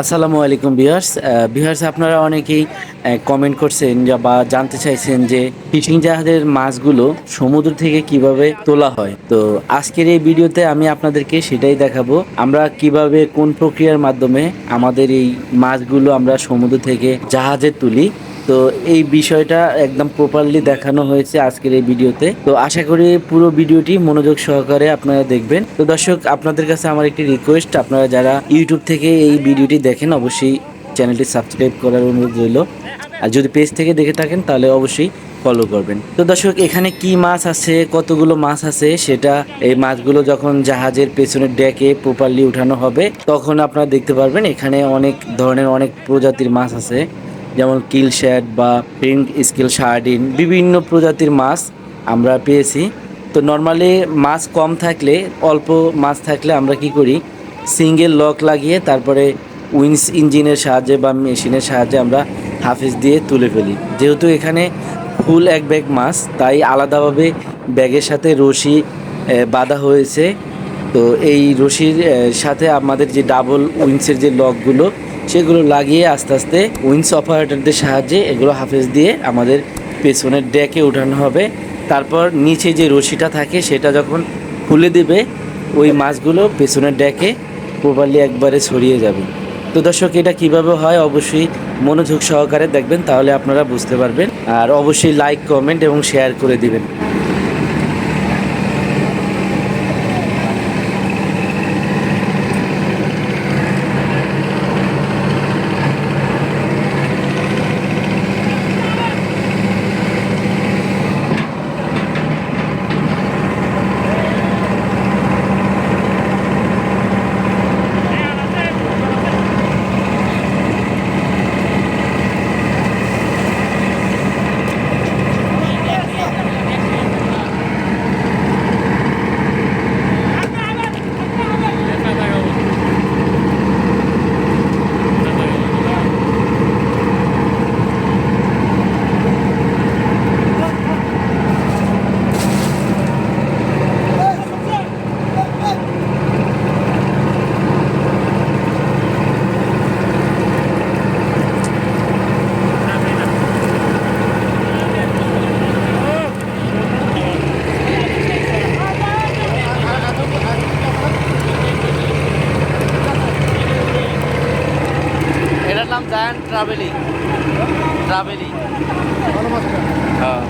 আসসালামু আলাইকুম বিহার্স বিহার্স আপনারা অনেকেই কমেন্ট করছেন বা জানতে চাইছেন যে ফিশিং জাহাজের মাছগুলো সমুদ্র থেকে কীভাবে তোলা হয়। তো আজকের এই ভিডিওতে আমি আপনাদেরকে সেটাই দেখাবো, আমরা কীভাবে কোন প্রক্রিয়ার মাধ্যমে আমাদের এই মাছগুলো আমরা সমুদ্র থেকে জাহাজে তুলি। তো এই বিষয়টা একদম প্রপারলি দেখানো হয়েছে আজকের এই ভিডিওতে। তো আশা করি পুরো ভিডিওটি মনোযোগ সহকারে আপনারা দেখবেন। তো দর্শক, আপনাদের কাছে আমার একটি রিকোয়েস্ট আপনারা যারা ইউটিউব থেকে এই ভিডিওটি দেখেন, অবশ্যই চ্যানেলটি সাবস্ক্রাইব করার অনুরোধ রইল। আর যদি পেজ থেকে দেখে থাকেন, তাহলে অবশ্যই ফলো করবেন। তো দর্শক, এখানে কি মাছ আছে, কতগুলো মাছ আছে, সেটা এই মাছগুলো যখন জাহাজের পেছনের ডেকে প্রপারলি উঠানো হবে, তখন আপনারা দেখতে পারবেন এখানে অনেক ধরনের অনেক প্রজাতির মাছ আছে। যেমন কিল শ্যাট বা পিঙ্ক স্কিল সার্ডিন বিভিন্ন প্রজাতির মাছ আমরা পেয়েছি। তো নর্মালি মাছ কম থাকলে, অল্প মাছ থাকলে আমরা কি করি? সিঙ্গেল লক লাগিয়ে তারপরে উইন্স ইঞ্জিনের সাহায্যে বা মেশিনের সাহায্যে আমরা হাফিজ দিয়ে তুলে ফেলি। যেহেতু এখানে ফুল এক ব্যাগ মাছ, তাই আলাদাভাবে ব্যাগের সাথে রশি বাঁধা হয়েছে। তো এই রশির সাথে আমাদের যে ডাবল উইন্সের যে লকগুলো সেগুলো লাগিয়ে আস্তে আস্তে উইন্স অপারেটরদের সাহায্যে এগুলো হাফেজ দিয়ে আমাদের পেছনের ডেকে উঠানো হবে। তারপর নিচে যে রশিটা থাকে সেটা যখন খুলে দেবে, ওই মাছগুলো পেছনের ডেকে প্রপারলি একবারে ছড়িয়ে যাবে। তো দর্শক, এটা কীভাবে হয় অবশ্যই মনোযোগ সহকারে দেখবেন, তাহলে আপনারা বুঝতে পারবেন। আর অবশ্যই লাইক কমেন্ট এবং শেয়ার করে দিবেন। ট্রাভেলিং ট্রাভেলিং হ্যাঁ।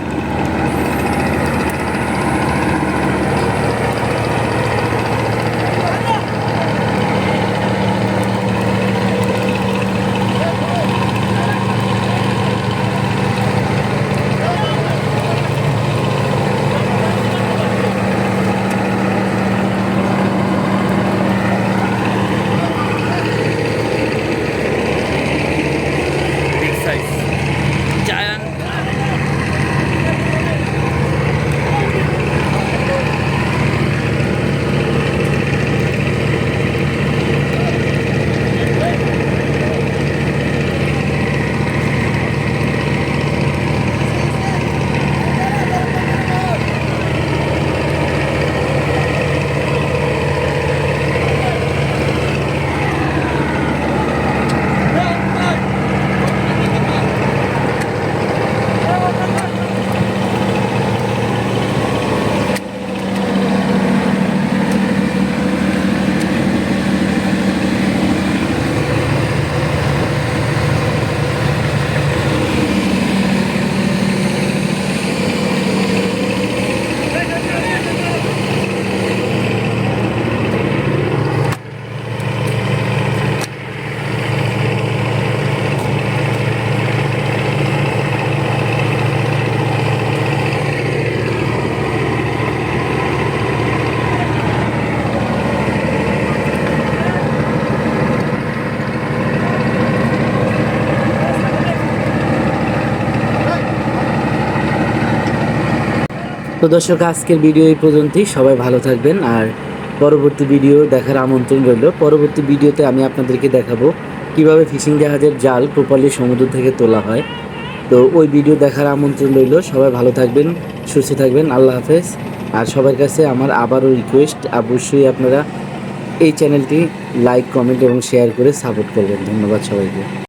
তো দর্শক, আজকের ভিডিও এই পর্যন্তই। সবাই ভালো থাকবেন আর পরবর্তী ভিডিও দেখার আমন্ত্রণ রইল। পরবর্তী ভিডিওতে আমি আপনাদেরকে দেখাবো কীভাবে ফিশিং জাহাজের জাল প্রপারলি সমুদ্র থেকে তোলা হয়। তো ওই ভিডিও দেখার আমন্ত্রণ রইল। সবাই ভালো থাকবেন, সুস্থ থাকবেন। আল্লাহ হাফেজ। আর সবার কাছে আমার আবারও রিকোয়েস্ট অবশ্যই আপনারা এই চ্যানেলটি লাইক কমেন্ট এবং শেয়ার করে সাপোর্ট করবেন। ধন্যবাদ সবাইকে।